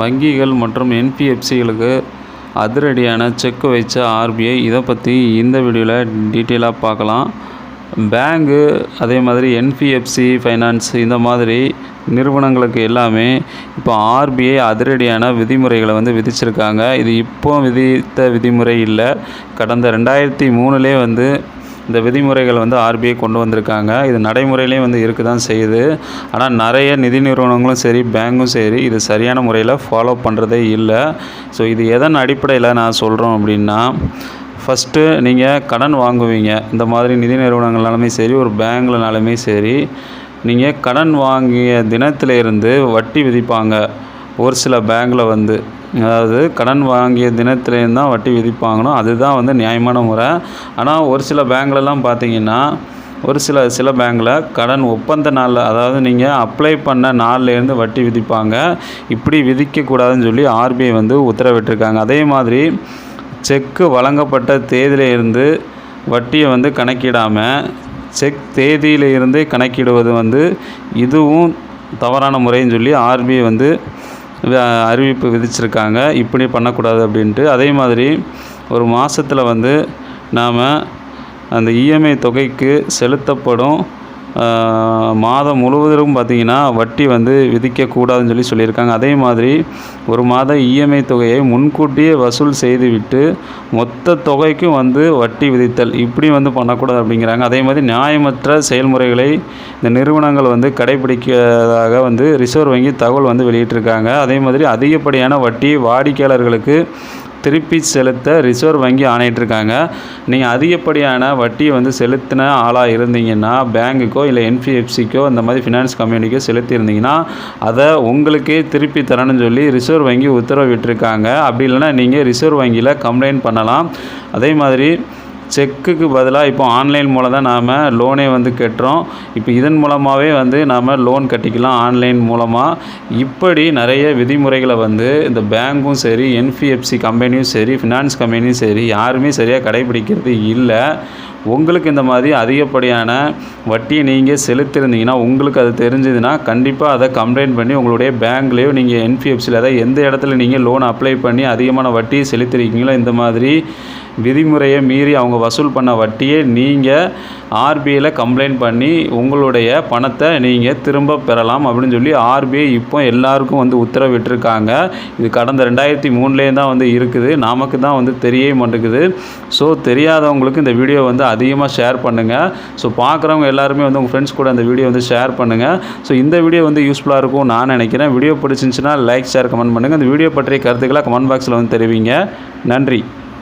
வங்கிகள் மற்றும் என்பிஎஃப்சிகளுக்கு அதிரடியான செக் வைச்ச ஆர்பிஐ இதை பற்றி இந்த வீடியோவில் டீட்டெயிலாக பார்க்கலாம். பேங்கு அதே மாதிரி என்பிஎஃப்சி ஃபைனான்ஸ் இந்த மாதிரி நிறுவனங்களுக்கு எல்லாமே இப்போ ஆர்பிஐ அதிரடியான விதிமுறைகளை வந்து விதிச்சிருக்காங்க. இது இப்போ விதித்த விதிமுறை இல்லை. கடந்த ரெண்டாயிரத்தி மூணுலேயே வந்து இந்த விதிமுறைகள் வந்து ஆர்பிஐ கொண்டு வந்திருக்காங்க. இது நடைமுறையிலையும் வந்து இருக்க தான் செய்யுது. ஆனால் நிறைய நிதி நிறுவனங்களும் சரி பேங்கும் சரி இது சரியான முறையில் ஃபாலோ பண்ணுறதே இல்லை. ஸோ இது எதன் அடிப்படையில் நான் சொல்கிறோம் அப்படின்னா ஃபஸ்ட்டு நீங்கள் கடன் வாங்குவீங்க. இந்த மாதிரி நிதி நிறுவனங்கள்னாலுமே சரி ஒரு பேங்க்லனாலுமே சரி நீங்கள் கடன் வாங்கிய தினத்திலிருந்து வட்டி விதிப்பாங்க. ஒரு சில பேங்கில் வந்து. அதாவது கடன் வாங்கிய தினத்துலேருந்து தான் வட்டி விதிப்பாங்கணும். அதுதான் வந்து நியாயமான முறை. ஆனால் ஒரு சில பேங்க்லலாம் பார்த்தீங்கன்னா ஒரு சில சில பேங்க்கில் கடன் ஒப்பந்த நாளில் அதாவது நீங்கள் அப்ளை பண்ண நாள்லேருந்து வட்டி விதிப்பாங்க. இப்படி விதிக்கக்கூடாதுன்னு சொல்லி ஆர்பிஐ வந்து உத்தரவிட்டிருக்காங்க. அதே மாதிரி செக்கு வழங்கப்பட்ட தேதியிலிருந்து வட்டியை வந்து கணக்கிடாமல் செக் தேதியிலிருந்தே கணக்கிடுவது வந்து இதுவும் தவறான முறைன்னு சொல்லி ஆர்பிஐ வந்து அறிவிப்பு விதிச்சிருக்காங்க. இப்படி பண்ணக்கூடாது அப்படின்ட்டு. அதே மாதிரி ஒரு மாதத்தில் வந்து நாம் அந்த இஎம்ஐ தொகைக்கு செலுத்தப்படும் மாதம் முழுவதும் பார்த்திங்கன்னா வட்டி வந்து விதிக்கக்கூடாதுன்னு சொல்லி சொல்லியிருக்காங்க. அதே மாதிரி ஒரு மாத இஎம்ஐ தொகையை முன்கூட்டியே வசூல் செய்துவிட்டு மொத்த தொகைக்கும் வந்து வட்டி விதித்தல் இப்படி வந்து பண்ணக்கூடாது அப்படிங்கிறாங்க. அதே மாதிரி நியாயமற்ற செயல்முறைகளை இந்த நிறுவனங்கள் வந்து கடைபிடிக்கிறதாக வந்து ரிசர்வ் வங்கி தகவல் வந்து வெளியிட்டிருக்காங்க. அதே மாதிரி அதிகப்படியான வட்டி வாடிக்கையாளர்களுக்கு திருப்பி செலுத்த ரிசர்வ் வங்கி ஆணையிட்டிருக்காங்க. நீங்கள் அதிகப்படியான வட்டியை வந்து செலுத்தின ஆளாக இருந்தீங்கன்னா பேங்குக்கோ இல்லை என்பிஎஃப்சிக்கோ இந்த மாதிரி ஃபினான்ஸ் கம்பெனிக்கோ செலுத்தியிருந்தீங்கன்னா அதை உங்களுக்கே திருப்பி தரணும்னு சொல்லி ரிசர்வ் வங்கி உத்தரவிட்டிருக்காங்க. அப்படி இல்லைன்னா நீங்கள் ரிசர்வ் வங்கியில் கம்ப்ளைண்ட் பண்ணலாம். அதே மாதிரி செக்குக்கு பதிலாக இப்போ ஆன்லைன் மூலம் தான் நாம் லோனே வந்து கட்டுறோம். இப்போ இதன் மூலமாகவே வந்து நாம் லோன் கட்டிக்கலாம் ஆன்லைன் மூலமாக இப்படி நிறைய விதிமுறைகளை வந்து இந்த பேங்க்கும் சரி என்பிஎஃப்சி கம்பெனியும் சரி ஃபினான்ஸ் கம்பெனியும் சரி யாருமே சரியாக கடைபிடிக்கிறது இல்லை. உங்களுக்கு இந்த மாதிரி அதிகப்படியான வட்டியை நீங்கள் செலுத்திருந்தீங்கன்னா உங்களுக்கு அது தெரிஞ்சதுன்னா கண்டிப்பாக அதை கம்ப்ளைண்ட் பண்ணி உங்களுடைய பேங்க்லேயோ நீங்கள் என்பிஎஃப்சியில் அதாவது எந்த இடத்துல நீங்கள் லோன் அப்ளை பண்ணி அதிகமான வட்டியை செலுத்திருக்கீங்களோ இந்த மாதிரி விதிமுறையை மீறி அவங்க வசூல் பண்ண வட்டியை நீங்கள் ஆர்பிஐயில் கம்ப்ளைண்ட் பண்ணி உங்களுடைய பணத்தை நீங்கள் திரும்ப பெறலாம் அப்படின்னு சொல்லி ஆர்பிஐ இப்போ எல்லாருக்கும் வந்து உத்தரவிட்டிருக்காங்க. இது கடந்த ரெண்டாயிரத்தி மூணுலேயும் தான் வந்து இருக்குது. நமக்கு தான் வந்து தெரியவே மாட்டேங்குது. ஸோ தெரியாதவங்களுக்கு இந்த வீடியோ வந்து அதிகமாக ஷேர் பண்ணுங்கள் ஸோ பார்க்குறவங்க எல்லாருமே வந்து உங்கள் ஃப்ரெண்ட்ஸ் கூட அந்த வீடியோ வந்து ஷேர் பண்ணுங்கள் ஸோ இந்த வீடியோ வந்து யூஸ்ஃபுல்லாக இருக்கும் நான் நினைக்கிறேன். வீடியோ பிடிச்சிருந்துச்சுன்னா லைக் ஷேர் கமெண்ட் பண்ணுங்கள் இந்த வீடியோ பற்றிய கருத்துக்களை கமெண்ட் பாக்ஸில் வந்து தெரிவிங்க. நன்றி.